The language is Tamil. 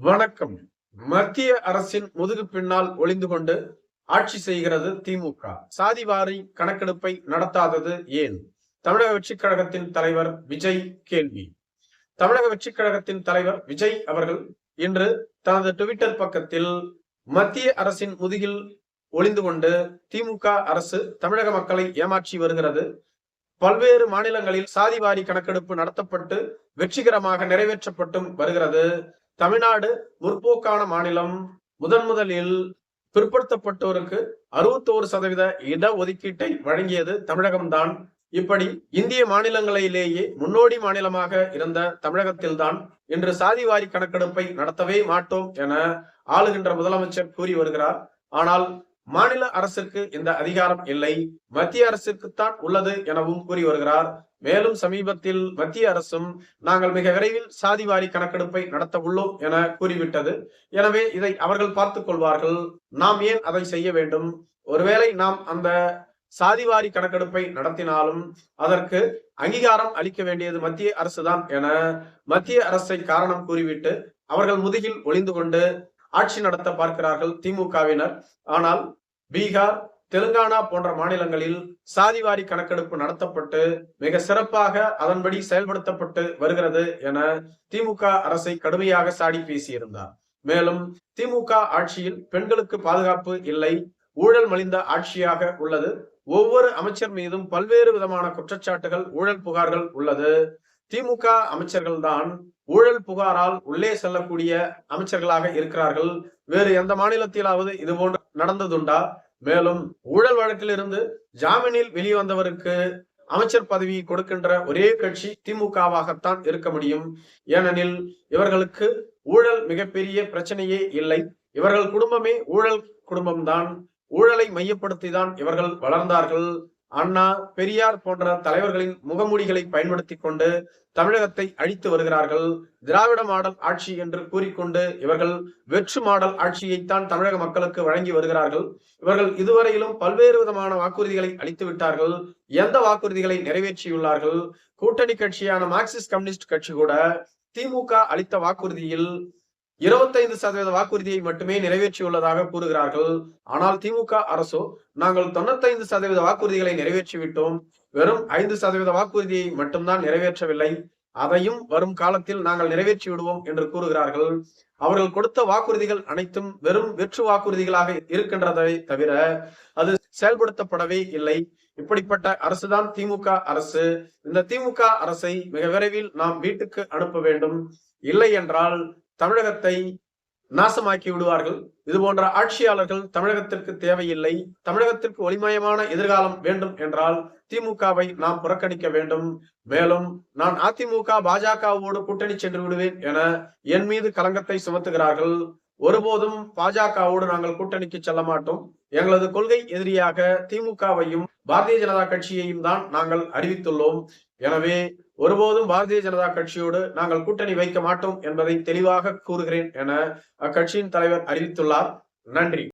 வணக்கம். மத்திய அரசின் முதுகு பின்னால் ஒளிந்து கொண்டு ஆட்சி செய்கிறது திமுக. சாதிவாரி கணக்கெடுப்பை நடத்தாதது ஏன்? தமிழக வெற்றிக் கழகத்தின் தலைவர் விஜய் கேள்வி. தமிழக வெற்றிக் கழகத்தின் தலைவர் விஜய் அவர்கள் இன்று தனது ட்விட்டர் பக்கத்தில் மத்திய அரசின் முதுகில் ஒளிந்து கொண்டு திமுக அரசு தமிழக மக்களை ஏமாற்றி வருகிறது. பல்வேறு மாநிலங்களில் சாதிவாரி கணக்கெடுப்பு நடத்தப்பட்டு வெற்றிகரமாக நிறைவேற்றப்பட்டும் வருகிறது. தமிழ்நாடு முற்போக்கான மாநிலம். முதன் முதலில் பிற்படுத்தப்பட்டோருக்கு அறுபத்தோரு சதவீத இட ஒதுக்கீட்டை வழங்கியது தமிழகம்தான். இப்படி இந்திய மாநிலங்களிலேயே முன்னோடி மாநிலமாக இருந்த தமிழகத்தில்தான் இன்று சாதிவாரி கணக்கெடுப்பை நடத்தவே மாட்டோம் என ஆளுகின்ற முதலமைச்சர் கூறி வருகிறார். ஆனால் மாநில அரசிற்கு இந்த அதிகாரம் இல்லை. மத்திய அரசிற்குத்தான் உள்ளது எனவும் கூறி வருகிறார். மேலும் சமீபத்தில் மத்திய அரசும் நாங்கள் மிக விரைவில் சாதிவாரி கணக்கெடுப்பை நடத்த உள்ளோம் என கூறிவிட்டது. எனவே இதை அவர்கள் பார்த்துக் கொள்வார்கள். நாம் ஏன் அதை செய்ய வேண்டும்? ஒருவேளை நாம் அந்த சாதிவாரி கணக்கெடுப்பை நடத்தினாலும் அதற்கு அங்கீகாரம் அளிக்க வேண்டியது மத்திய அரசுதான் என மத்திய அரசை காரணம் கூறிவிட்டு அவர்கள் முதுகில் ஒளிந்து கொண்டு ஆட்சி நடத்த பார்க்கிறார்கள் திமுகவினர். ஆனால் பீகார் தெலுங்கானா போன்ற மாநிலங்களில் சாதிவாரி கணக்கெடுப்பு நடத்தப்பட்டு மிக சிறப்பாக அதன்படி செயல்படுத்தப்பட்டு வருகிறது என திமுக அரசை கடுமையாக சாடி பேசியிருந்தார். மேலும் திமுக ஆட்சியில் பெண்களுக்கு பாதுகாப்பு இல்லை ஊழல் மலிந்த ஆட்சியாக உள்ளது. ஒவ்வொரு அமைச்சர் மீதும் பல்வேறு விதமான குற்றச்சாட்டுகள் ஊழல் புகார்கள் உள்ளது. திமுக அமைச்சர்கள் தான் ஊழல் புகாரால் உள்ளே செல்லக்கூடிய அமைச்சர்களாக இருக்கிறார்கள். வேறு எந்த மாநிலத்திலாவது இது போன்று நடந்ததுண்டா? மேலும் ஊழல் வழக்கிலிருந்து ஜாமீனில் வெளிவந்தவருக்கு அமைச்சர் பதவி கொடுக்கின்ற ஒரே கட்சி திமுகவாகத்தான் இருக்க முடியும். ஏனெனில் இவர்களுக்கு ஊழல் மிகப்பெரிய பிரச்சனையே இல்லை. இவர்கள் குடும்பமே ஊழல் குடும்பம்தான். ஊழலை மையப்படுத்தி தான் இவர்கள் வளர்ந்தார்கள். அண்ணா பெரியார் போன்ற தலைவர்களின் முகமூடிகளை பயன்படுத்தி கொண்டு தமிழகத்தை அழித்து வருகிறார்கள். திராவிட மாடல் ஆட்சி என்று கூறிக்கொண்டு இவர்கள் வெற்று மாடல் ஆட்சியைத்தான் தமிழக மக்களுக்கு வழங்கி வருகிறார்கள். இவர்கள் இதுவரையிலும் பல்வேறு விதமான வாக்குறுதிகளை அளித்து விட்டார்கள். எந்த வாக்குறுதிகளை நிறைவேற்றியுள்ளார்கள்? கூட்டணி கட்சியான மார்க்சிஸ்ட் கம்யூனிஸ்ட் கட்சி கூட திமுக அளித்த வாக்குறுதியில் இருபத்தைந்து சதவீத வாக்குறுதியை மட்டுமே நிறைவேற்றியுள்ளதாக கூறுகிறார்கள். ஆனால் திமுக அரசோ நாங்கள் தொண்ணூத்தைந்து சதவீத வாக்குறுதிகளை நிறைவேற்றிவிட்டோம். வெறும் ஐந்து சதவீத வாக்குறுதியை மட்டும்தான் நிறைவேற்றவில்லை. அதையும் வரும் காலத்தில் நாங்கள் நிறைவேற்றி விடுவோம் என்று கூறுகிறார்கள். அவர்கள் கொடுத்த வாக்குறுதிகள் அனைத்தும் வெறும் வெற்று வாக்குறுதிகளாக இருக்கின்றதை தவிர அது செயல்படுத்தப்படவே இல்லை. இப்படிப்பட்ட அரசுதான் திமுக அரசு. இந்த திமுக அரசை மிக விரைவில் நாம் வீட்டுக்கு அனுப்ப வேண்டும். இல்லை என்றால் தமிழகத்தை நாசமாக்கி விடுவார்கள். இது போன்ற ஆட்சியாளர்கள் தமிழகத்திற்கு தேவையில்லை. தமிழகத்திற்கு ஒளிமயமான எதிர்காலம் வேண்டும் என்றால் திமுகவை நாம் புறக்கணிக்க வேண்டும். மேலும் நான் அதிமுக பாஜகவோடு கூட்டணி சென்று விடுவேன் என என் மீது கலங்கத்தை சுமத்துகிறார்கள். ஒருபோதும் பாஜகவோடு நாங்கள் கூட்டணிக்கு செல்ல மாட்டோம். எங்களது கொள்கை எதிரியாக திமுகவையும் பாரதிய ஜனதா கட்சியையும் தான் நாங்கள் அறிவித்துள்ளோம். எனவே ஒருபோதும் பாரதிய ஜனதா கட்சியோடு நாங்கள் கூட்டணி வைக்க மாட்டோம் என்பதை தெளிவாக கூறுகிறேன் என அக்கட்சியின் தலைவர் அறிவித்துள்ளார். நன்றி.